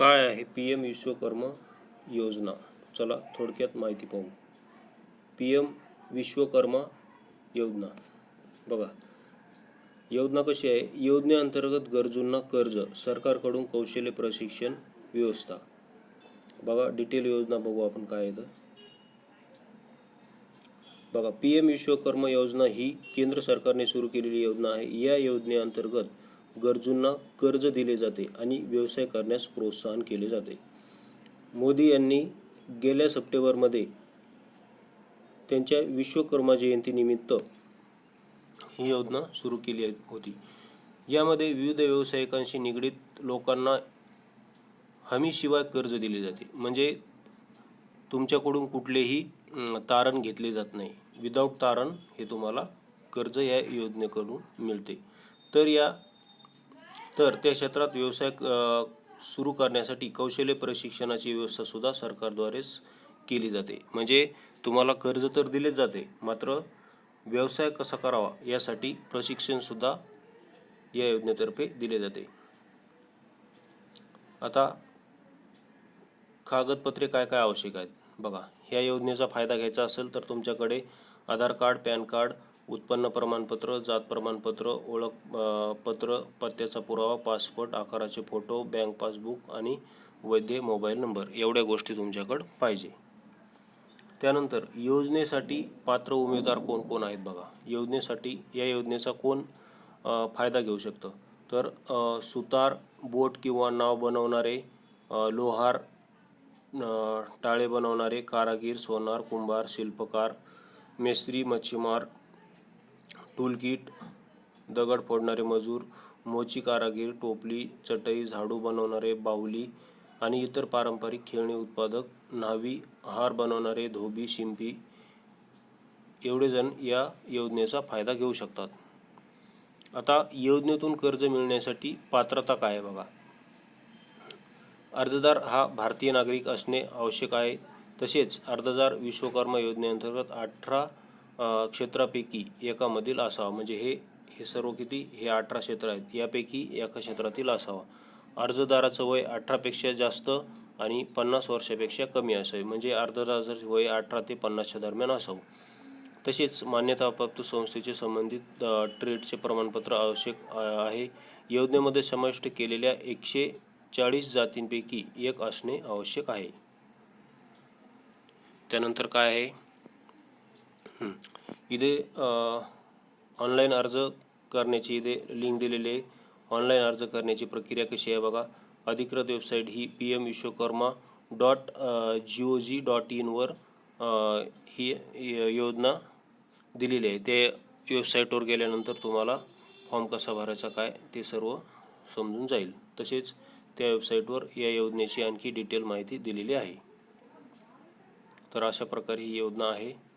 काय आहे P M Vishwakarma योजना? चला थोडक्यात माहिती पाहू. पी एम विश्वकर्मा योजना. बघा. योजना कशी आहे? योजनेअंतर्गत गरजूंना कर्ज सरकारकडून कौशल्य प्रशिक्षण व्यवस्था. बघा डिटेल योजना बघू आपण काय येतं बघा पी एम विश्वकर्मा योजना ही केंद्र सरकारने सुरू केलेली योजना आहे. या योजनेअंतर्गत गरजूंना कर्ज दिले जाते आणि व्यवसाय करण्यास प्रोत्साहन केले जाते. मोदी यांनी गेल्या सप्टेंबरमध्ये त्यांच्या विश्वकर्मा जयंतीनिमित्त ही योजना सुरू केली होती. यामध्ये विविध व्यावसायिकांशी निगडीत लोकांना हमीशिवाय कर्ज दिले जाते. म्हणजे तुमच्याकडून कुठलेही तारण घेतले जात नाही. विदाऊट तारण हे तुम्हाला कर्ज या योजनेकडून मिळते. तर या तर त्या क्षेत्रात व्यवसाय सुरू करण्यासाठी कौशल्य प्रशिक्षणाची व्यवस्थासुद्धा सरकारद्वारेच केली जाते. म्हणजे तुम्हाला कर्ज तर दिलेच जाते मात्र व्यवसाय कसा करावा यासाठी प्रशिक्षणसुद्धा या योजनेतर्फे दिले जाते. आता कागदपत्रे काय काय आवश्यक आहेत? बघा ह्या योजनेचा फायदा घ्यायचा असेल तर तुमच्याकडे आधार कार्ड पॅन कार्ड उत्पन्न प्रमाणपत्र जात प्रमाणपत्र ओळख पत्र पत्त्याचा पुरावा पासपोर्ट आकाराचे फोटो बँक पासबुक आणि वैध मोबाईल नंबर एवढ्या गोष्टी तुमच्याकडं पाहिजे. त्यानंतर योजनेसाठी पात्र उमेदवार कोण कोण आहेत बघा. योजनेसाठी या योजनेचा कोण फायदा घेऊ शकतं? तर सुतार बोट किंवा नाव बनवणारे लोहार टाळे बनवणारे कारागीर सोनार कुंभार शिल्पकार मेस्त्री मच्छीमार टूलकिट दगड फोडणारे मजूर मोची कारागीर टोपली चटई झाडू बनवणारे बाहुली आणि इतर पारंपरिक खेळणी उत्पादक न्हावी हार बनवणारे धोबी शिंपी एवढेजण या योजनेचा फायदा घेऊ शकतात. आता योजनेतून कर्ज मिळण्यासाठी पात्रता काय आहे बघा? अर्जदार हा भारतीय नागरिक असणे आवश्यक आहे. तसेच अर्जदार विश्वकर्मा योजनेअंतर्गत अठरा क्षेत्रापैकी एकामधील असावा. म्हणजे हे हे सर्व किती? हे अठरा क्षेत्र आहेत. यापैकी एका क्षेत्रातील असावा. अर्जदाराचं वय अठरापेक्षा जास्त आणि पन्नास वर्षापेक्षा कमी असावे. म्हणजे अर्जदाराचं वय अठरा ते पन्नासच्या दरम्यान असावं. तसेच मान्यताप्राप्त संस्थेचे संबंधित ट्रेडचे प्रमाणपत्र आवश्यक आहे. योजनेमध्ये समाविष्ट केलेल्या एकशे चाळीस जातींपैकी एक असणे आवश्यक आहे. त्यानंतर काय आहे? इथे ऑनलाईन अर्ज करण्याची इथे लिंक दिलेली आहे. ऑनलाईन अर्ज करण्याची प्रक्रिया कशी आहे बघा. अधिकृत वेबसाईट ही P M Vishwakarma dot G O G dot इनवर ही य- योजना दिलेली आहे. ते वेबसाईटवर गेल्यानंतर तुम्हाला फॉर्म कसा भरायचा काय ते सर्व समजून जाईल. तसेच त्या वेबसाईटवर या योजनेची आणखी डिटेल माहिती दिलेली आहे. तर अशा प्रकारे ही योजना आहे.